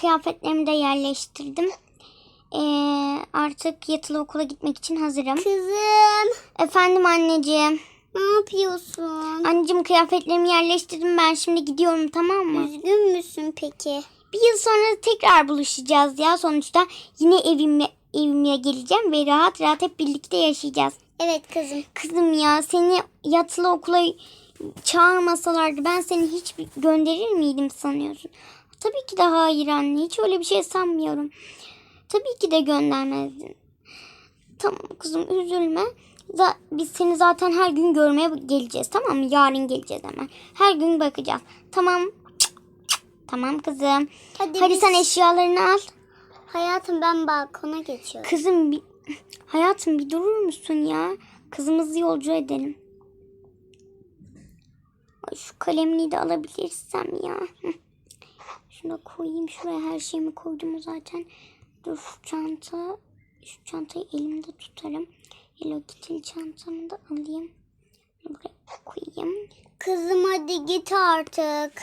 kıyafetlerimi de yerleştirdim. Ee, artık yatılı okula gitmek için hazırım. Kızım Efendim anneciğim. ne yapıyorsun? Anneciğim kıyafetlerimi yerleştirdim ben şimdi gidiyorum tamam mı? Üzgün müsün peki? Bir yıl sonra tekrar buluşacağız ya sonuçta yine evime, evime geleceğim ve rahat rahat hep birlikte yaşayacağız. Evet kızım. Kızım ya seni yatılı okula çağırmasalardı ben seni hiç gönderir miydim sanıyorsun? Tabii ki de hayır anne hiç öyle bir şey sanmıyorum. Tabii ki de göndermezdin. Tamam kızım üzülme. Za- Biz seni zaten her gün görmeye geleceğiz tamam mı? Yarın geleceğiz hemen. Her gün bakacağız. Tamam. Tamam kızım. Hadi, Hadi biz- sen eşyalarını al. Hayatım ben balkona geçiyorum. Kızım bir... Hayatım bir durur musun ya? Kızımızı yolcu edelim. Ay şu kalemliği de alabilirsem ya. Da koyayım. Şuraya her şeyimi koydum zaten. Dur şu çanta. Şu çantayı elimde tutarım. Hello Kitty çantamı da alayım. Buraya koyayım. Kızım hadi git artık.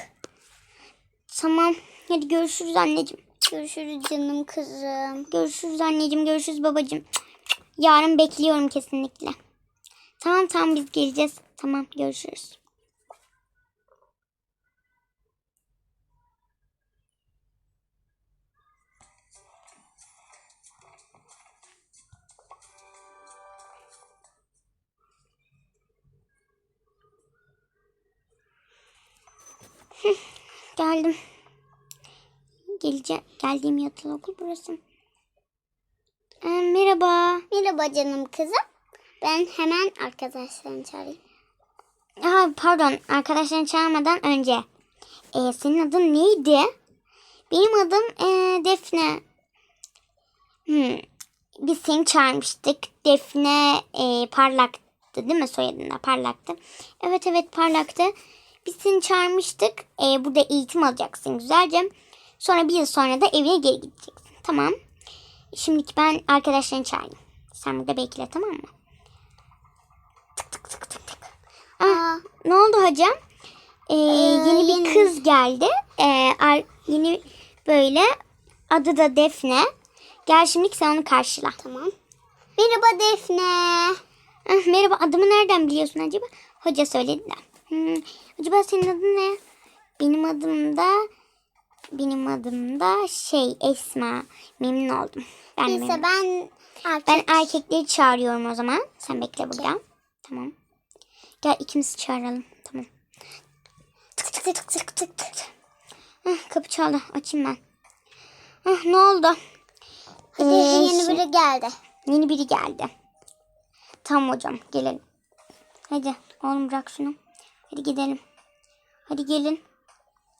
Tamam. Hadi görüşürüz anneciğim. Görüşürüz canım kızım. Görüşürüz anneciğim. Görüşürüz babacığım. Yarın bekliyorum kesinlikle. Tamam tamam biz geleceğiz. Tamam görüşürüz. Geldim. Geleceğim. Geldiğim yatılı okul burası. Ee, merhaba. Merhaba canım kızım. Ben hemen arkadaşlarını çağırayım. Ha, pardon arkadaşlarını çağırmadan önce. Ee, senin adın neydi? Benim adım ee, Defne. Hmm. Biz seni çağırmıştık. Defne ee, Parlak'tı değil mi soyadında? Parlak'tı. Evet evet Parlak'tı. Biz seni çağırmıştık. Ee, burada eğitim alacaksın güzelce. Sonra bir yıl sonra da evine geri gideceksin. Tamam. Şimdiki ben arkadaşlarını çağırayım. Sen burada bekle tamam mı? Tık tık tık tık tık. Aa, Ne oldu hocam? Ee, yeni bir yeni- kız geldi. Ee, yeni böyle adı da Defne. Gel şimdi sen onu karşıla. tamam. Merhaba Defne. Ah, merhaba adımı nereden biliyorsun acaba? Hoca söyledi de. Hmm, acaba senin adın ne? Benim adım da benim adım da şey Esma. Memnun oldum. Ben memnun Neyse ben erkek. Ben erkekleri çağırıyorum o zaman. Sen bekle burada. Tamam. Gel ikimizi çağıralım. Tamam. tık tık tık tık tık tık. Ah, kapı çaldı. Açayım ben. Ah, ne oldu? Ee, yeni şimdi- biri geldi. Yeni biri geldi. Tamam hocam gelelim. Hadi oğlum bırak şunu. Hadi gidelim. Hadi gelin.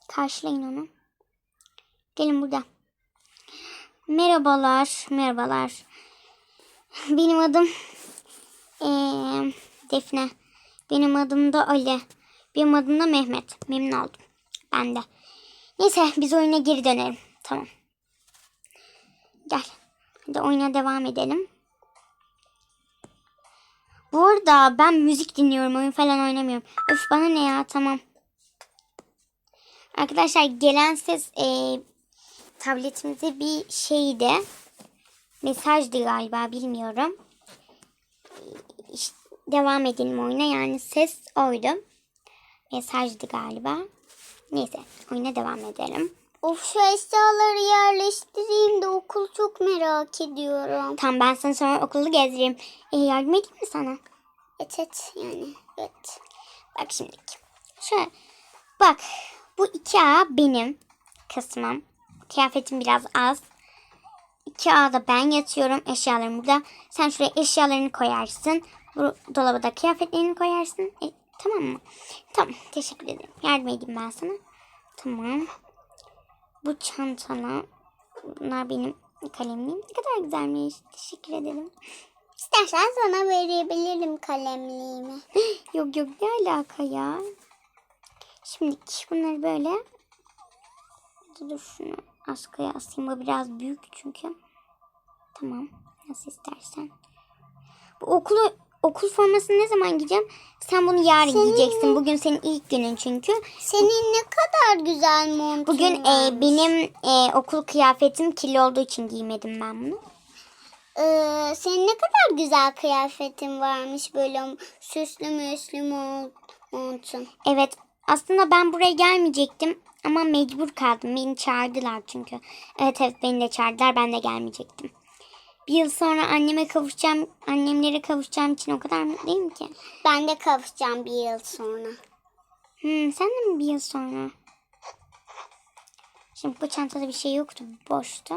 Karşılayın onu. Gelin burada. Merhabalar. Merhabalar. Benim adım eee, Defne. Benim adım da Ali. Benim adım da Mehmet. Memnun oldum. Ben de. Neyse biz oyuna geri dönelim. Tamam. Gel. Hadi oyuna devam edelim. Bu arada ben müzik dinliyorum. Oyun falan oynamıyorum. Öf bana ne ya tamam. Arkadaşlar gelen ses e, tabletimize bir şeydi. Mesajdı galiba bilmiyorum. İşte devam edelim oyuna. Yani ses oydu. Mesajdı galiba. Neyse oyuna devam edelim. Of şu eşyaları yerleştireyim de okul çok merak ediyorum. Tamam ben sana sonra okulu gezdireyim. E, yardım edeyim mi sana? Evet evet yani evet. Bak şimdi. Şöyle. Bak. Bu iki A benim kısmım. Kıyafetim biraz az. İki A'da ben yatıyorum. Eşyalarım burada. Sen şuraya eşyalarını koyarsın. Bu dolaba da kıyafetlerini koyarsın. E, tamam mı? Tamam. Teşekkür ederim. Yardım edeyim ben sana. Tamam. Bu çantana. Bunlar benim kalemliğim. Ne kadar güzelmiş. Teşekkür ederim. İstersen sana verebilirim kalemliğimi. Yok yok ne alaka ya? Şimdi bunları böyle dur, şunu askıya asayım. Bu biraz büyük çünkü. Tamam. Nasıl istersen. Bu okulu okul formasını ne zaman giyeceğim? Sen bunu yarın Senin- giyeceksin. Bugün senin ilk günün çünkü. Senin ne kadar güzel montun Bugün e, benim e, okul kıyafetim kirli olduğu için giymedim ben bunu. Ee, senin ne kadar güzel kıyafetin varmış böyle süslü müslü mont- montun. Evet aslında ben buraya gelmeyecektim ama mecbur kaldım. Beni çağırdılar çünkü. Evet evet beni de çağırdılar ben de gelmeyecektim. Bir yıl sonra anneme kavuşacağım, annemlere kavuşacağım için o kadar mutluyum ki. Ben de kavuşacağım bir yıl sonra. Hmm, sen de mi bir yıl sonra? Şimdi bu çantada bir şey yoktu, boştu.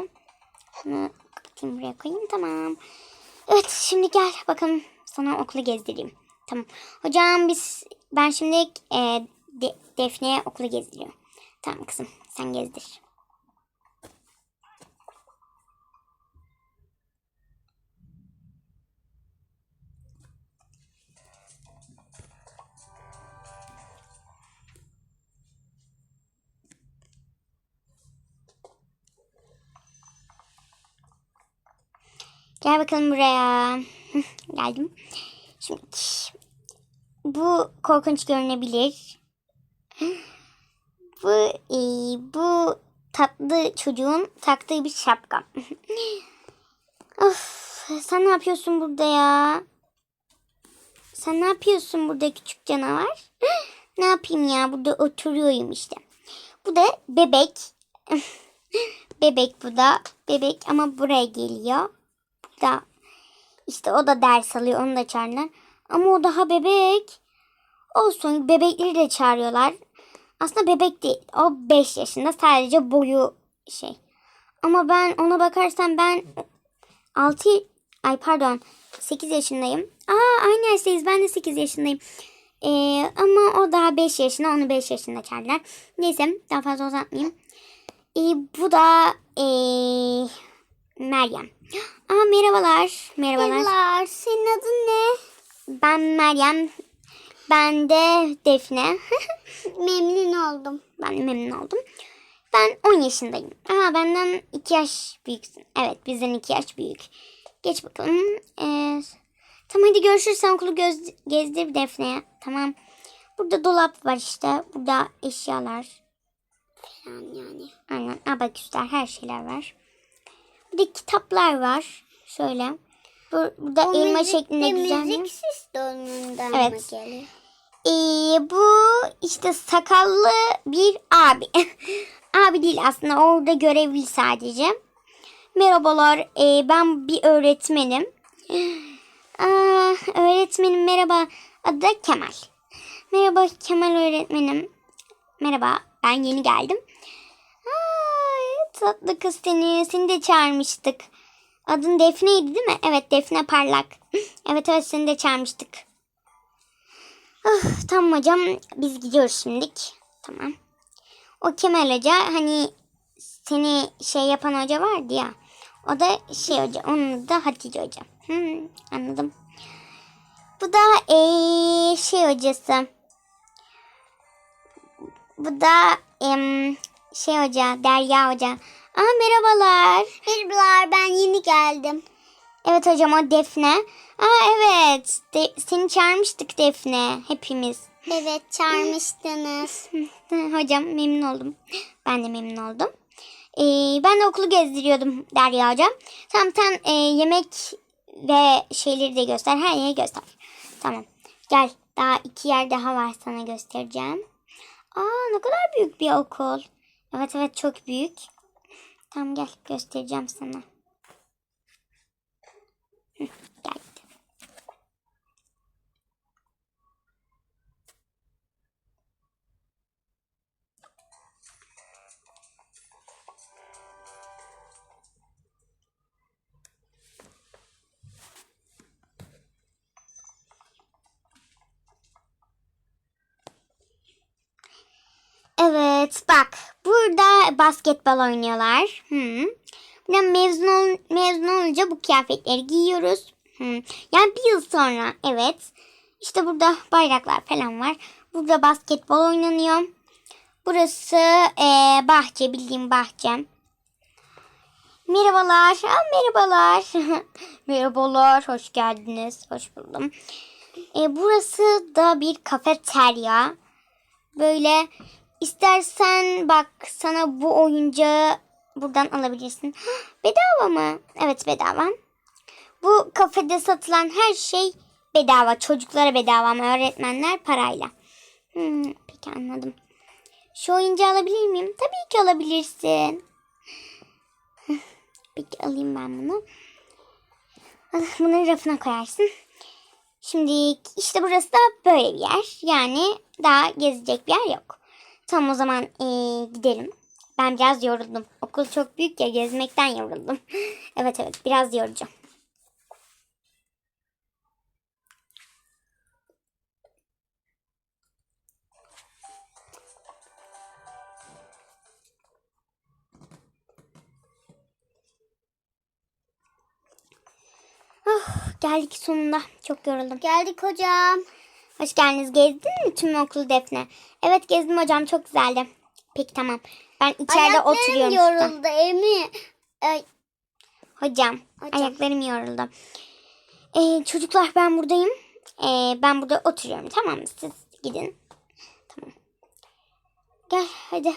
Bunu kapatayım buraya koyayım, tamam. Evet, şimdi gel bakalım sana okulu gezdireyim. Tamam. Hocam biz, ben şimdi e, De- Defne'ye okulu gezdiriyorum. Tamam kızım, sen gezdir. Gel bakalım buraya. Geldim. Şimdi bu korkunç görünebilir. Bu e, bu tatlı çocuğun taktığı bir şapka. of, sen ne yapıyorsun burada ya? Sen ne yapıyorsun burada küçük canavar? ne yapayım ya? Burada oturuyorum işte. Bu da bebek. bebek bu da. Bebek ama buraya geliyor da işte o da ders alıyor onu da çağırırlar. Ama o daha bebek. Olsun bebekleri de çağırıyorlar. Aslında bebek değil. O 5 yaşında sadece boyu şey. Ama ben ona bakarsam ben 6 ay pardon 8 yaşındayım. Aa aynı yaştayız ben de 8 yaşındayım. Ee, ama o daha 5 yaşında onu 5 yaşında çağırdılar. Neyse daha fazla uzatmayayım. Ee, bu da ee, Meryem. Aa merhabalar. Merhabalar. Merhabalar. Senin adın ne? Ben Meryem. Ben de Defne. Memnun oldum. ben de memnun oldum. Ben 10 yaşındayım. Aa benden 2 yaş büyüksün. Evet bizden 2 yaş büyük. Geç bakalım. Ee, tamam hadi görüşürüz. Sen okulu göz, gezdir Defne'ye. Tamam. Burada dolap var işte. Burada eşyalar. Yani yani. Aynen abaküsler her şeyler var. Burada kitaplar var. Şöyle. Bur- Burada O elma müzik şeklinde de güzel. bir- Müzik sisteminden Evet. mi geliyor? Ee, bu işte sakallı bir abi. abi değil aslında orada görevli sadece. Merhabalar ee, ben bir öğretmenim. Aa, öğretmenim merhaba adı da Kemal. Merhaba Kemal öğretmenim. Merhaba ben yeni geldim. Tatlı kız seni. Seni de çağırmıştık. Adın Defne'ydi değil mi? Evet Defne Parlak. Evet evet seni de çağırmıştık. Of, tamam hocam biz gidiyoruz şimdilik. Tamam. O Kemal Hoca hani seni şey yapan hoca vardı ya. O da şey hoca. Onun da Hatice Hoca. Hmm, anladım. Bu da eee, şey hocası. Bu da em, şey hoca. Derya Hoca. Aa merhabalar. Merhabalar ben yeni geldim. Evet hocam o Defne. Aa evet. De- seni çağırmıştık Defne. Hepimiz. Evet çağırmıştınız. Hocam memnun oldum. Ben de memnun oldum. Ee, ben de okulu gezdiriyordum Derya hocam. Tamam sen e, yemek ve şeyleri de göster. Her yeri göster. Tamam. Gel. Daha iki yer daha var sana göstereceğim. Aa ne kadar büyük bir okul. Evet evet çok büyük. Tamam gel göstereceğim sana. Evet bak burada basketbol oynuyorlar. Hmm. Burada mezun, ol, mezun olunca bu kıyafetleri giyiyoruz. Hmm. Yani bir yıl sonra evet. İşte burada bayraklar falan var. Burada basketbol oynanıyor. Burası eee, bahçe bildiğim bahçe. Merhabalar. Aa, merhabalar. merhabalar. Hoş geldiniz. Hoş buldum. E, burası da bir kafeterya. Böyle istersen bak sana bu oyuncağı buradan alabilirsin. Bedava mı? Evet bedava. Bu kafede satılan her şey bedava. Çocuklara bedava ama öğretmenler parayla. Hmm, peki anladım. Şu oyuncağı alabilir miyim? Tabii ki alabilirsin. Peki alayım ben bunu. Al, Bunu rafına koyarsın. Şimdi işte burası da böyle bir yer. Yani daha gezecek bir yer yok. Tamam o zaman ee, gidelim. Ben biraz yoruldum. Okul çok büyük ya gezmekten yoruldum. evet evet biraz yorucu. Geldik sonunda. Çok yoruldum. Geldik hocam. Hoş geldiniz. Gezdin mi tüm okulu Defne? Evet gezdim hocam. Çok güzeldi. Peki tamam. Ben içeride Ayaklarım oturuyorum. şurada. yoruldu Emi. Ay, Hocam, Hocam. ayaklarım yoruldu. Ee, çocuklar ben buradayım. Ee, ben burada oturuyorum. Tamam mı? Siz gidin. Tamam. Gel hadi.